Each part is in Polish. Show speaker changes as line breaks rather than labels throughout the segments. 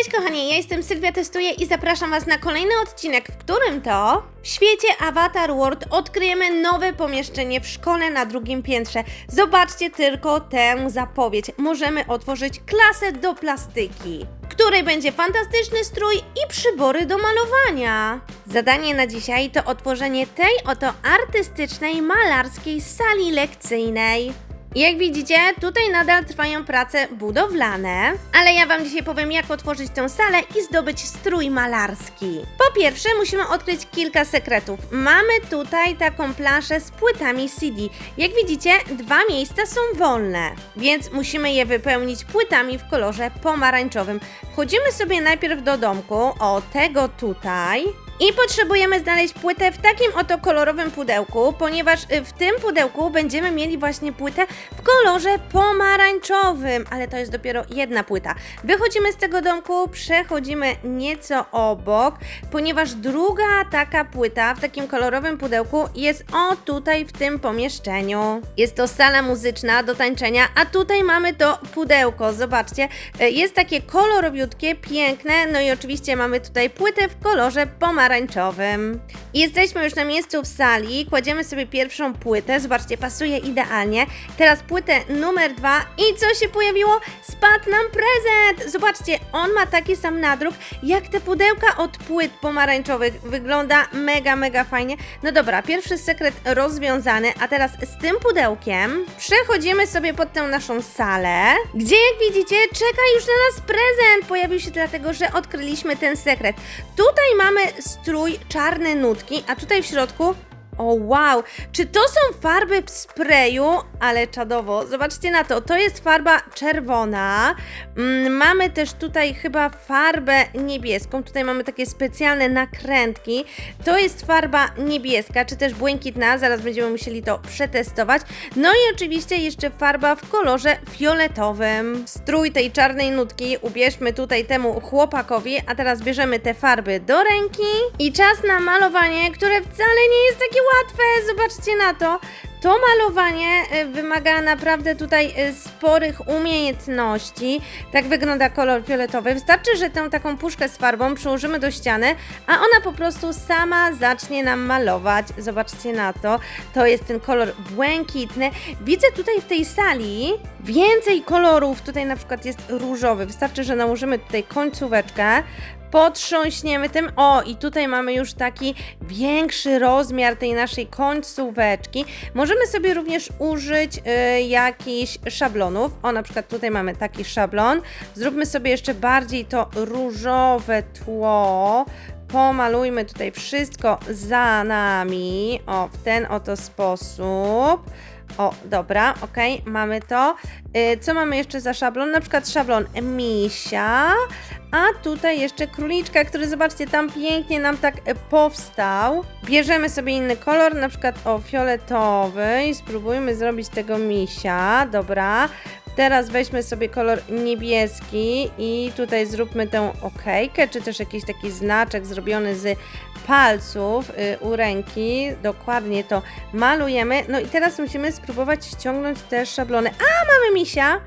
Cześć kochani, ja jestem Sylwia Testuję i zapraszam Was na kolejny odcinek, w którym to w świecie Avatar World odkryjemy nowe pomieszczenie w szkole na drugim piętrze. Zobaczcie tylko tę zapowiedź. Możemy otworzyć klasę do plastyki, w której będzie fantastyczny strój i przybory do malowania. Zadanie na dzisiaj to otworzenie tej oto artystycznej, malarskiej sali lekcyjnej. Jak widzicie, tutaj nadal trwają prace budowlane, ale ja Wam dzisiaj powiem, jak otworzyć tę salę i zdobyć strój malarski. Po pierwsze, musimy odkryć kilka sekretów. Mamy tutaj taką planszę z płytami CD. Jak widzicie, dwa miejsca są wolne, więc musimy je wypełnić płytami w kolorze pomarańczowym. Wchodzimy sobie najpierw do domku, o tego tutaj. I potrzebujemy znaleźć płytę w takim oto kolorowym pudełku, ponieważ y, w tym pudełku będziemy mieli właśnie płytę w kolorze pomarańczowym, ale to jest dopiero jedna płyta. Wychodzimy z tego domku, przechodzimy nieco obok, ponieważ druga taka płyta w takim kolorowym pudełku jest o tutaj w tym pomieszczeniu. Jest to sala muzyczna do tańczenia, a tutaj mamy to pudełko. Zobaczcie, y, jest takie kolorowiutkie, piękne, no i oczywiście mamy tutaj płytę w kolorze pomarańczowym. I Jesteśmy już na miejscu w sali, kładziemy sobie pierwszą płytę, zobaczcie, pasuje idealnie. Teraz płytę numer dwa i co się pojawiło? Spadł nam prezent! Zobaczcie, on ma taki sam nadruk jak te pudełka od płyt pomarańczowych. Wygląda mega, mega fajnie. No dobra, pierwszy sekret rozwiązany, a teraz z tym pudełkiem przechodzimy sobie pod tę naszą salę, gdzie jak widzicie czeka już na nas prezent. Pojawił się dlatego, że odkryliśmy ten sekret. Tutaj mamy strój czarne nutki, a tutaj w środku o wow, czy to są farby w sprayu? Ale czadowo, zobaczcie na to, to jest farba czerwona. Mm, mamy też tutaj chyba farbę niebieską, tutaj mamy takie specjalne nakrętki. To jest farba niebieska, czy też błękitna, zaraz będziemy musieli to przetestować. No i oczywiście jeszcze farba w kolorze fioletowym. Strój tej czarnej nutki ubierzmy tutaj temu chłopakowi, a teraz bierzemy te farby do ręki i czas na malowanie, które wcale nie jest takie łatwe, zobaczcie na to. To malowanie y, wymaga naprawdę tutaj y, sporych umiejętności. Tak wygląda kolor fioletowy. Wystarczy, że tę taką puszkę z farbą przyłożymy do ściany, a ona po prostu sama zacznie nam malować. Zobaczcie na to. To jest ten kolor błękitny. Widzę tutaj w tej sali więcej kolorów. Tutaj na przykład jest różowy. Wystarczy, że nałożymy tutaj końcóweczkę potrząśniemy tym. O, i tutaj mamy już taki większy rozmiar tej naszej końcóweczki. Możemy sobie również użyć y, jakichś szablonów. O, na przykład tutaj mamy taki szablon. Zróbmy sobie jeszcze bardziej to różowe tło. Pomalujmy tutaj wszystko za nami. O, w ten oto sposób. O, dobra, okej, mamy to. Y, co mamy jeszcze za szablon? Na przykład szablon misia, a tutaj jeszcze króliczka, który zobaczcie, tam pięknie nam tak e, powstał. Bierzemy sobie inny kolor, na przykład o fioletowy i spróbujmy zrobić tego misia, dobra. Teraz weźmy sobie kolor niebieski i tutaj zróbmy tę okejkę, czy też jakiś taki znaczek zrobiony z palców y, u ręki. Dokładnie to malujemy. No i teraz musimy spróbować ściągnąć te szablony. A, mamy misia!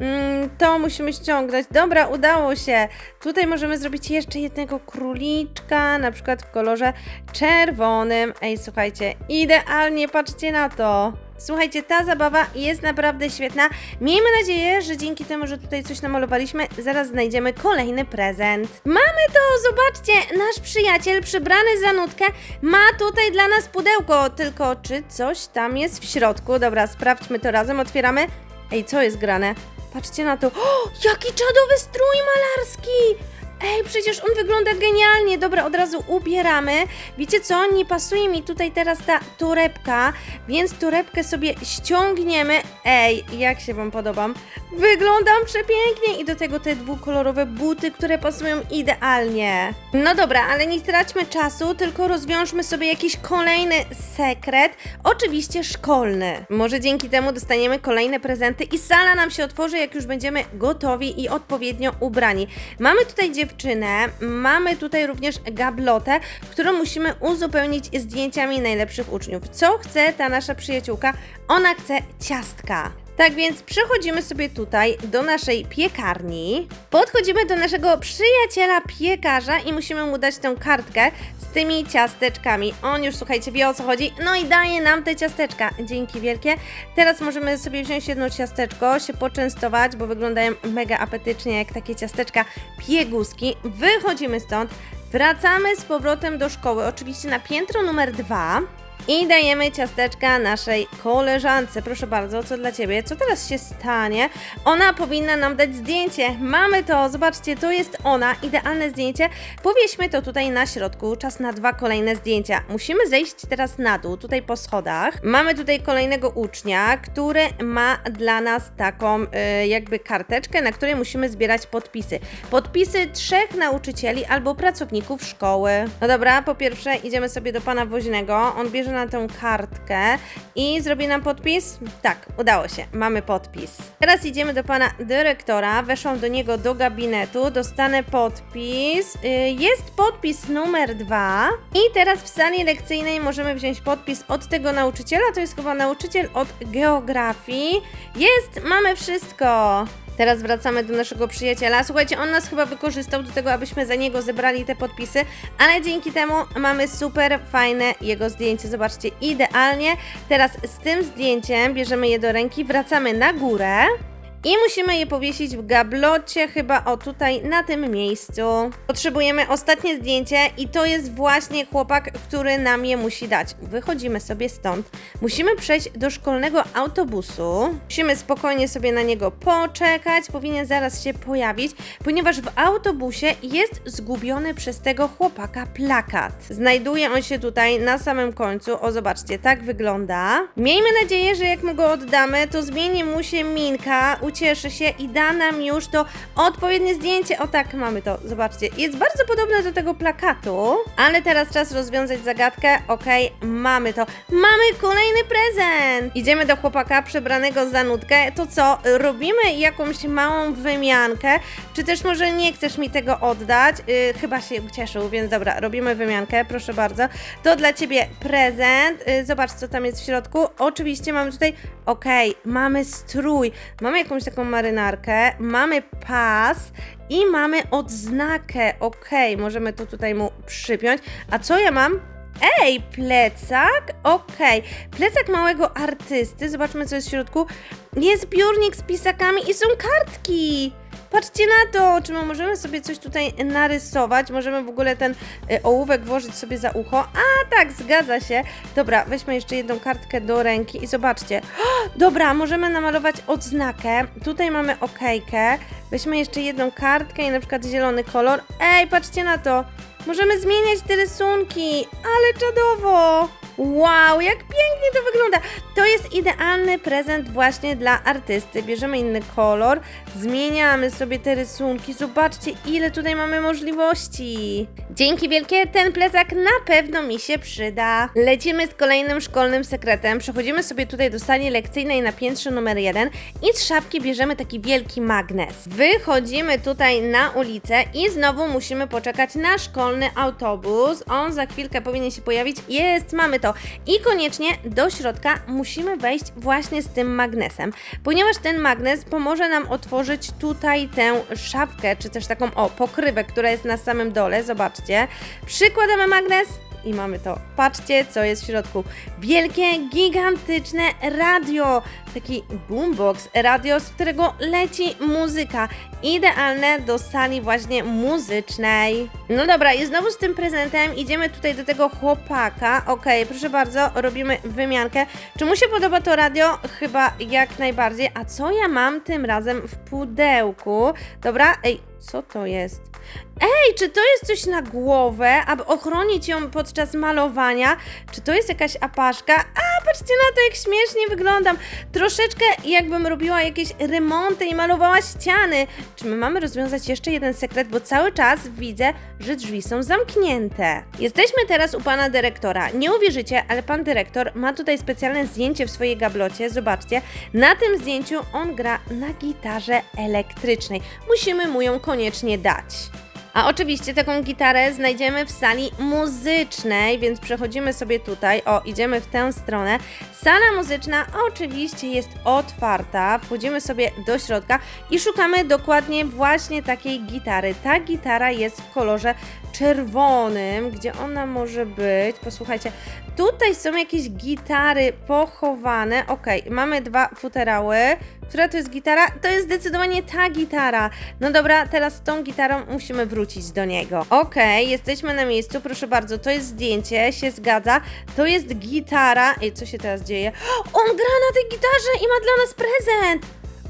Mm, to musimy ściągnąć. Dobra, udało się. Tutaj możemy zrobić jeszcze jednego króliczka, na przykład w kolorze czerwonym. Ej, słuchajcie, idealnie, patrzcie na to. Słuchajcie, ta zabawa jest naprawdę świetna. Miejmy nadzieję, że dzięki temu, że tutaj coś namalowaliśmy, zaraz znajdziemy kolejny prezent. Mamy to, zobaczcie, nasz przyjaciel przybrany za nutkę ma tutaj dla nas pudełko. Tylko czy coś tam jest w środku? Dobra, sprawdźmy to razem, otwieramy. Ej, co jest grane? Patrzcie na to. O, jaki czadowy strój malarski! Ej, przecież on wygląda genialnie. Dobra, od razu ubieramy. Wiecie co? Nie pasuje mi tutaj teraz ta torebka, więc torebkę sobie ściągniemy. Ej, jak się Wam podobam? Wyglądam przepięknie i do tego te dwukolorowe buty, które pasują idealnie. No dobra, ale nie traćmy czasu, tylko rozwiążmy sobie jakiś kolejny sekret. Oczywiście szkolny. Może dzięki temu dostaniemy kolejne prezenty i sala nam się otworzy, jak już będziemy gotowi i odpowiednio ubrani. Mamy tutaj dziewczynę, mamy tutaj również gablotę, którą musimy uzupełnić zdjęciami najlepszych uczniów. Co chce ta nasza przyjaciółka? Ona chce ciastka. Tak więc przechodzimy sobie tutaj do naszej piekarni. Podchodzimy do naszego przyjaciela piekarza i musimy mu dać tę kartkę z tymi ciasteczkami. On już, słuchajcie, wie o co chodzi. No i daje nam te ciasteczka. Dzięki wielkie. Teraz możemy sobie wziąć jedno ciasteczko, się poczęstować, bo wyglądają mega apetycznie jak takie ciasteczka pieguski. Wychodzimy stąd. Wracamy z powrotem do szkoły, oczywiście na piętro numer dwa. I dajemy ciasteczka naszej koleżance. Proszę bardzo, co dla ciebie? Co teraz się stanie? Ona powinna nam dać zdjęcie. Mamy to, zobaczcie, to jest ona. Idealne zdjęcie. Powieśmy to tutaj na środku. Czas na dwa kolejne zdjęcia. Musimy zejść teraz na dół, tutaj po schodach. Mamy tutaj kolejnego ucznia, który ma dla nas taką y, jakby karteczkę, na której musimy zbierać podpisy. Podpisy trzech nauczycieli albo pracowników szkoły. No dobra, po pierwsze idziemy sobie do pana woźnego. On bierze na tę kartkę i zrobi nam podpis? Tak, udało się. Mamy podpis. Teraz idziemy do pana dyrektora. Weszłam do niego do gabinetu, dostanę podpis. Y, Jest podpis numer dwa. I teraz w sali lekcyjnej możemy wziąć podpis od tego nauczyciela. To jest chyba nauczyciel od geografii. Jest, mamy wszystko. Teraz wracamy do naszego przyjaciela. Słuchajcie, on nas chyba wykorzystał do tego, abyśmy za niego zebrali te podpisy, ale dzięki temu mamy super fajne jego zdjęcie. Zobaczcie, idealnie. Teraz z tym zdjęciem bierzemy je do ręki, wracamy na górę. I musimy je powiesić w gablocie, chyba o tutaj, na tym miejscu. Potrzebujemy ostatnie zdjęcie i to jest właśnie chłopak, który nam je musi dać. Wychodzimy sobie stąd. Musimy przejść do szkolnego autobusu. Musimy spokojnie sobie na niego poczekać. Powinien zaraz się pojawić, ponieważ w autobusie jest zgubiony przez tego chłopaka plakat. Znajduje on się tutaj na samym końcu. O, zobaczcie, tak wygląda. Miejmy nadzieję, że jak mu go oddamy, to zmieni mu się minka, ucieszy się i da nam już to odpowiednie zdjęcie. O tak, mamy to, zobaczcie. Jest bardzo podobne do tego plakatu, ale teraz czas rozwiązać zagadkę. Okej, mamy to. Mamy kolejny prezent! Idziemy do chłopaka przebranego za nutkę. To co, robimy jakąś małą wymiankę? Czy też może nie chcesz mi tego oddać? Yy, chyba się ucieszył, więc dobra, robimy wymiankę, proszę bardzo. To dla ciebie prezent. Yy, zobacz, co tam jest w środku. Oczywiście mamy tutaj, okej, mamy strój, mamy jakąś taką marynarkę, mamy pas i mamy odznakę. Okej, możemy to tutaj mu przypiąć. A co ja mam? Ej, plecak? Okej. Plecak małego artysty. Zobaczmy, co jest w środku. Jest zbiornik z pisakami i są kartki. Patrzcie na to, czy my możemy sobie coś tutaj narysować? Możemy w ogóle ten y, ołówek włożyć sobie za ucho? A tak, zgadza się. Dobra, weźmy jeszcze jedną kartkę do ręki i zobaczcie. Dobra, możemy namalować odznakę. Tutaj mamy okejkę. Weźmy jeszcze jedną kartkę i na przykład zielony kolor. Ej, patrzcie na to. Możemy zmieniać te rysunki, ale czadowo! Wow, jak pięknie to wygląda! To jest idealny prezent właśnie dla artysty. Bierzemy inny kolor, zmieniamy sobie te rysunki. Zobaczcie, ile tutaj mamy możliwości. Dzięki wielkie, ten plecak na pewno mi się przyda. Lecimy z kolejnym szkolnym sekretem. Przechodzimy sobie tutaj do sali lekcyjnej na piętrze numer jeden i z szafki bierzemy taki wielki magnes. Wychodzimy tutaj na ulicę i znowu musimy poczekać na szkolny autobus. On za chwilkę powinien się pojawić. Jest, mamy to. I koniecznie do środka musimy wejść właśnie z tym magnesem, ponieważ ten magnes pomoże nam otworzyć tutaj tę szafkę, czy też taką, o, pokrywę, która jest na samym dole. Zobaczcie. Przykładamy magnes. I mamy to. Patrzcie, co jest w środku. Wielkie, gigantyczne radio. Taki boombox, radio, z którego leci muzyka. Idealne do sali właśnie muzycznej. No dobra, i znowu z tym prezentem idziemy tutaj do tego chłopaka. Okej, proszę bardzo, robimy wymiankę. Czy mu się podoba to radio? Chyba jak najbardziej. A co ja mam tym razem w pudełku? Dobra, ej, co to jest? Ej, czy to jest coś na głowę, aby ochronić ją podczas malowania? Czy to jest jakaś apaszka? A, patrzcie na to, jak śmiesznie wyglądam. Troszeczkę jakbym robiła jakieś remonty i malowała ściany. Czy my mamy rozwiązać jeszcze jeden sekret, bo cały czas widzę, że drzwi są zamknięte. Jesteśmy teraz u pana dyrektora. Nie uwierzycie, ale pan dyrektor ma tutaj specjalne zdjęcie w swojej gablocie. Zobaczcie, na tym zdjęciu on gra na gitarze elektrycznej. Musimy mu ją koniecznie dać. A oczywiście taką gitarę znajdziemy w sali muzycznej, więc przechodzimy sobie tutaj. O, idziemy w tę stronę. Sala muzyczna oczywiście jest otwarta. Wchodzimy sobie do środka i szukamy dokładnie właśnie takiej gitary. Ta gitara jest w kolorze czerwonym. Gdzie ona może być? Posłuchajcie, tutaj są jakieś gitary pochowane. Okej, mamy dwa futerały. Która to jest gitara? To jest zdecydowanie ta gitara. No dobra, teraz z tą gitarą musimy wrócić do niego. Okej, jesteśmy na miejscu, proszę bardzo, to jest zdjęcie, się zgadza. To jest gitara. Ej, co się teraz dzieje? On gra na tej gitarze i ma dla nas prezent!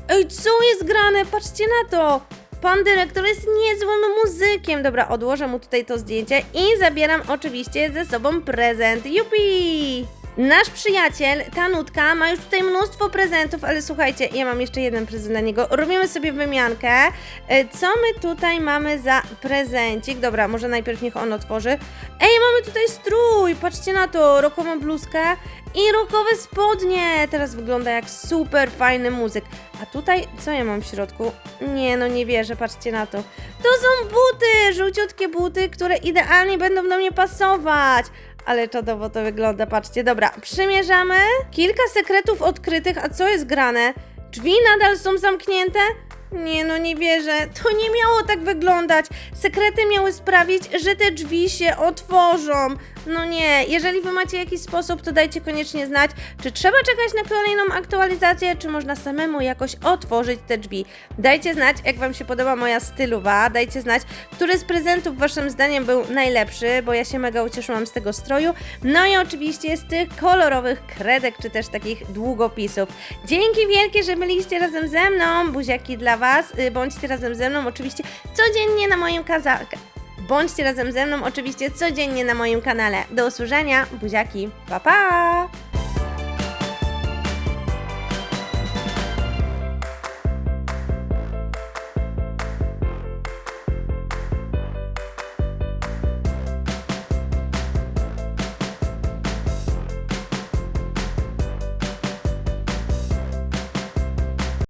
Ej, co jest grane? Patrzcie na to! Pan dyrektor jest niezłym muzykiem. Dobra, odłożę mu tutaj to zdjęcie i zabieram oczywiście ze sobą prezent. Jupi! Nasz przyjaciel, ta nutka, ma już tutaj mnóstwo prezentów, ale słuchajcie, ja mam jeszcze jeden prezent dla niego. Robimy sobie wymiankę. E, Co my tutaj mamy za prezencik? Dobra, może najpierw niech on otworzy. Ej, mamy tutaj strój! Patrzcie na to, rokową bluzkę i rokowe spodnie. Teraz wygląda jak super fajny muzyk. A tutaj, co ja mam w środku? Nie, no nie wierzę, patrzcie na to. To są buty, żółciutkie buty, które idealnie będą do mnie pasować. Ale czadowo to wygląda, patrzcie. Dobra, przymierzamy. Kilka sekretów odkrytych, a co jest grane? Drzwi nadal są zamknięte? Nie, no nie wierzę. To nie miało tak wyglądać. Sekrety miały sprawić, że te drzwi się otworzą. No nie, jeżeli wy macie jakiś sposób, to dajcie koniecznie znać, czy trzeba czekać na kolejną aktualizację, czy można samemu jakoś otworzyć te drzwi. Dajcie znać, jak wam się podoba moja stylowa, dajcie znać, który z prezentów waszym zdaniem był najlepszy, bo ja się mega ucieszyłam z tego stroju. No i oczywiście z tych kolorowych kredek, czy też takich długopisów. Dzięki wielkie, że byliście razem ze mną, buziaki dla was, y, bądźcie razem ze mną oczywiście codziennie na moim kanale. Bądźcie razem ze mną oczywiście codziennie na moim kanale. Do usłyszenia, buziaki, pa pa!